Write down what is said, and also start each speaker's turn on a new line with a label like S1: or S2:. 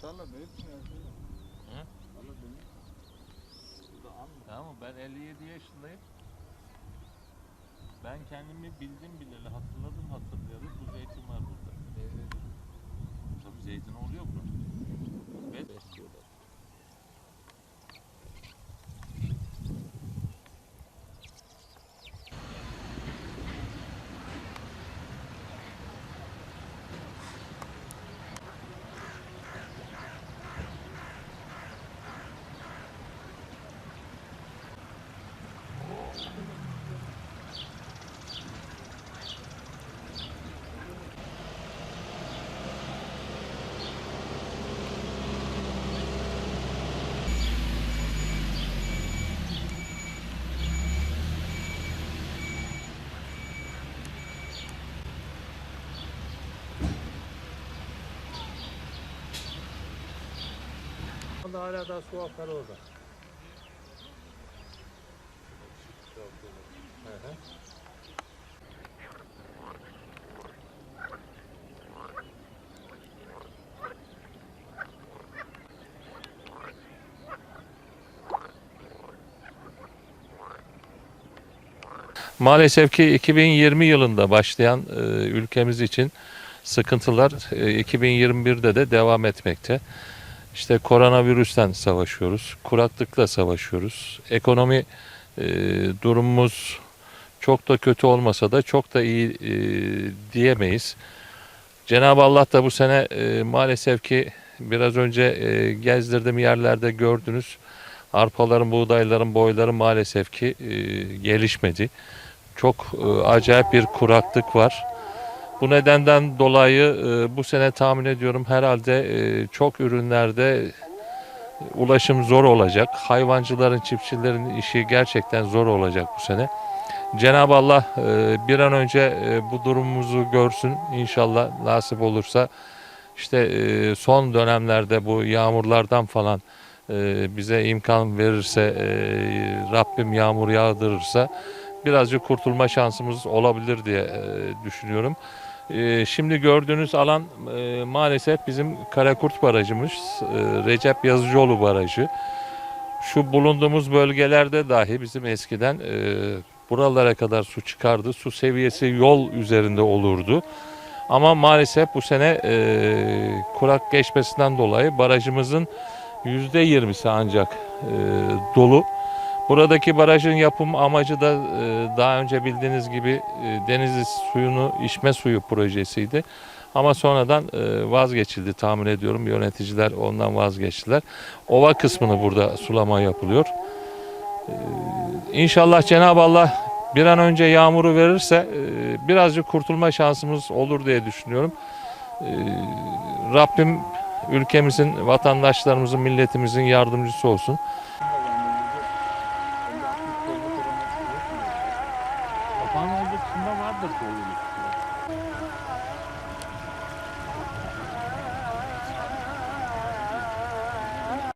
S1: tarla büyük mü ya?
S2: Hı? Tamam ben 57 yaşındayım. Ben kendimi bildim bileli hatırladım hatırlayalı bu zeytin var burada. Tabii zeytin oluyor
S3: Anda hala daha su akar orada.
S2: Maalesef ki 2020 yılında başlayan e, ülkemiz için sıkıntılar e, 2021'de de devam etmekte. İşte koronavirüsten savaşıyoruz, kuraklıkla savaşıyoruz. Ekonomi e, durumumuz çok da kötü olmasa da çok da iyi e, diyemeyiz. Cenab-ı Allah da bu sene e, maalesef ki biraz önce e, gezdirdiğim yerlerde gördünüz. Arpaların, buğdayların boyları maalesef ki e, gelişmedi. Çok e, acayip bir kuraklık var. Bu nedenden dolayı e, bu sene tahmin ediyorum herhalde e, çok ürünlerde ulaşım zor olacak. Hayvancıların, çiftçilerin işi gerçekten zor olacak bu sene. Cenab-ı Allah e, bir an önce e, bu durumumuzu görsün. İnşallah nasip olursa işte e, son dönemlerde bu yağmurlardan falan e, bize imkan verirse, e, Rabbim yağmur yağdırırsa birazcık kurtulma şansımız olabilir diye e, düşünüyorum. E, Şimdi gördüğünüz alan e, maalesef bizim Karakurt Barajımız, e, Recep Yazıcıoğlu Barajı. Şu bulunduğumuz bölgelerde dahi bizim eskiden buralara kadar su çıkardı. Su seviyesi yol üzerinde olurdu. Ama maalesef bu sene kurak geçmesinden dolayı barajımızın %20'si ancak e, dolu. Buradaki barajın yapım amacı da e, daha önce bildiğiniz gibi e, deniz suyunu içme suyu projesiydi. Ama sonradan e, vazgeçildi tahmin ediyorum. Yöneticiler ondan vazgeçtiler. Ova kısmını burada sulama yapılıyor. İnşallah Cenab-ı Allah bir an önce yağmuru verirse birazcık kurtulma şansımız olur diye düşünüyorum. Rabbim ülkemizin, vatandaşlarımızın, milletimizin yardımcısı olsun. っぱりこういうの。